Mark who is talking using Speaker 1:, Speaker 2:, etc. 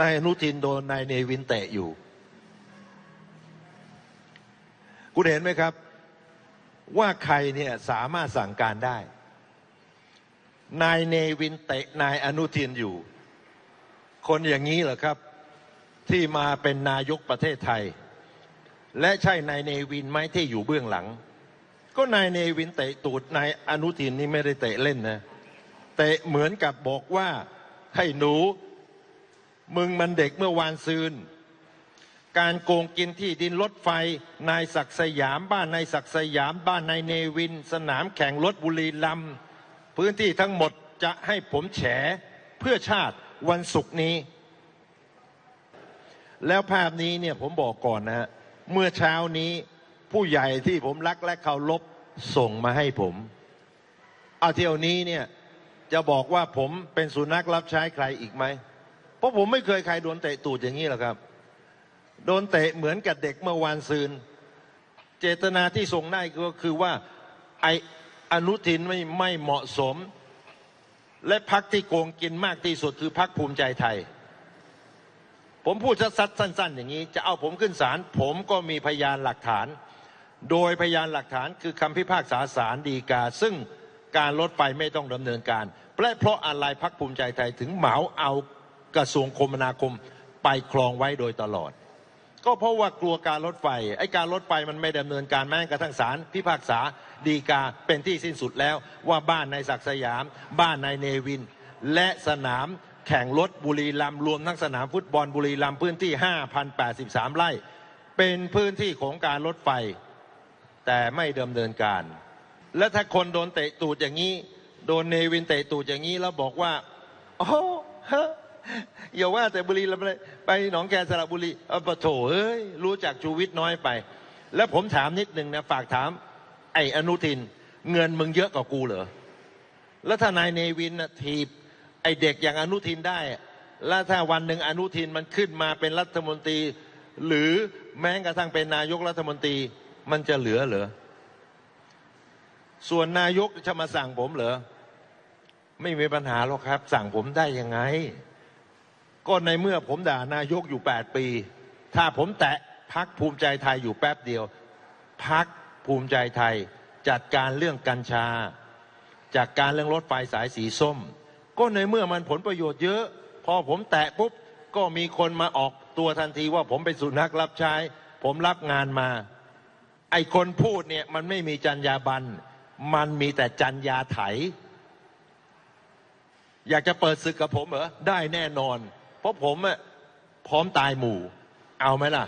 Speaker 1: นายอนุทินโดนนายเนวินเตะอยู่ คุณเห็นไหมครับ ว่าใครเนี่ยสามารถสั่งการได้ นายเนวินเตะนายอนุทินอยู่ คนอย่างนี้เหรอครับ ที่มาเป็นนายกประเทศไทย และใช่นายเนวินไหมที่อยู่เบื้องหลัง ก็นายเนวินเตะตูดนายอนุทินนี่ไม่ได้เตะเล่นนะเตะเหมือนกับบอกว่าให้หนู มึงมันเด็กเมื่อวานซืน การโกงกินที่ดินรถไฟ นายศักสยาม บ้านนายศักสยาม บ้านนายเนวิน สนามแข่งรถบุรีรัมย์พื้นที่ทั้งหมดจะให้ผมแฉเพื่อชาติวันศุกร์นี้ แล้วภาพนี้เนี่ยผมบอกก่อนนะฮะเมื่อเช้านี้ผู้ใหญ่ที่ผมรักและเคารพส่งมาให้ผมเอาเที่ยวนี้เนี่ยจะบอกว่าผมเป็นสุนัขรับใช้ใครอีกไหม เพราะผมไม่เคยใครโดนเตะตูดอย่างนี้หรอกครับ โดนเตะเหมือนกับเด็กเมื่อวานซืน เจตนาที่ส่งได้ก็คือว่าไออนุทินไม่ไม่เหมาะสม และพักที่โกงกินมากที่สุดคือพักภูมิใจไทย ผมพูดชัดสั้น ๆ อย่างนี้ จะเอาผมขึ้นศาลผมก็มีพยานหลักฐาน โดยพยานหลักฐานคือคำพิพากษาศาลฎีกา ซึ่งการลดไฟไม่ต้องดำเนินการและเพราะอะไรพักภูมิใจไทยถึงเหมาเอา กระทรวงคมนาคมไปครองไว้โดยตลอด ก็เพราะว่ากลัวการลดไฟไอ้การลดไฟมันไม่ดำเนินการแม้กระทั่งศาลพิพากษาดีกาเป็นที่สิ้นสุดแล้วว่าบ้านในศักสยาม บ้านในเนวิน และสนามแข่งรถบุรีรัมย์รวมทั้งสนามฟุตบอลบุรีรัมย์พื้นที่ 5,083 ไร่ เป็นพื้นที่ของการลดไฟ แต่ไม่ดำเนินการ และถ้าคนโดนเตะตูดอย่างนี้ โดนเนวินเตะตูดอย่างนี้แล้วบอกว่า โอ้ฮะ อย่าว่าแต่บุรีรัมย์เลยไปหนองแคสระบุรีเอาปะโถเอ้ยรู้จักชูวิทย์น้อยไป แล้วผมถามนิดนึงนะฝากถาม ไอ้อนุทิน เงินมึงเยอะกว่ากูเหรอแล้วถ้านายเนวินนะทีบไอ้เด็กอย่างอนุทินได้ แล้วถ้าวันหนึ่งอนุทินมันขึ้นมาเป็นรัฐมนตรี หรือแม้กระทั่งเป็นนายกรัฐมนตรีมันจะเหลือเหรอส่วนนายกจะมาสั่งผมเหรอไม่มีปัญหาหรอกครับ สั่งผมได้ยังไง ก็ในเมื่อผมด่านายกอยู่แปดปี ถ้าผมแตะพักภูมิใจไทยอยู่แป๊บเดียว พักภูมิใจไทย จัดการเรื่องกัญชา จากการเรื่องรถไฟสายสีส้ม ก็ในเมื่อมันผลประโยชน์เยอะ พอผมแตะปุ๊บก็มีคนมาออกตัวทันทีว่าผมเป็นสุนัขรับใช้ ผมรับงานมา ไอคนพูดเนี่ยมันไม่มีจรรยาบรรณมันมีแต่จรรยาไถ อยากจะเปิดศึกกับผมเหรอ ได้แน่นอน เพราะผมอะพร้อมตายหมู่เอาไหมล่ะ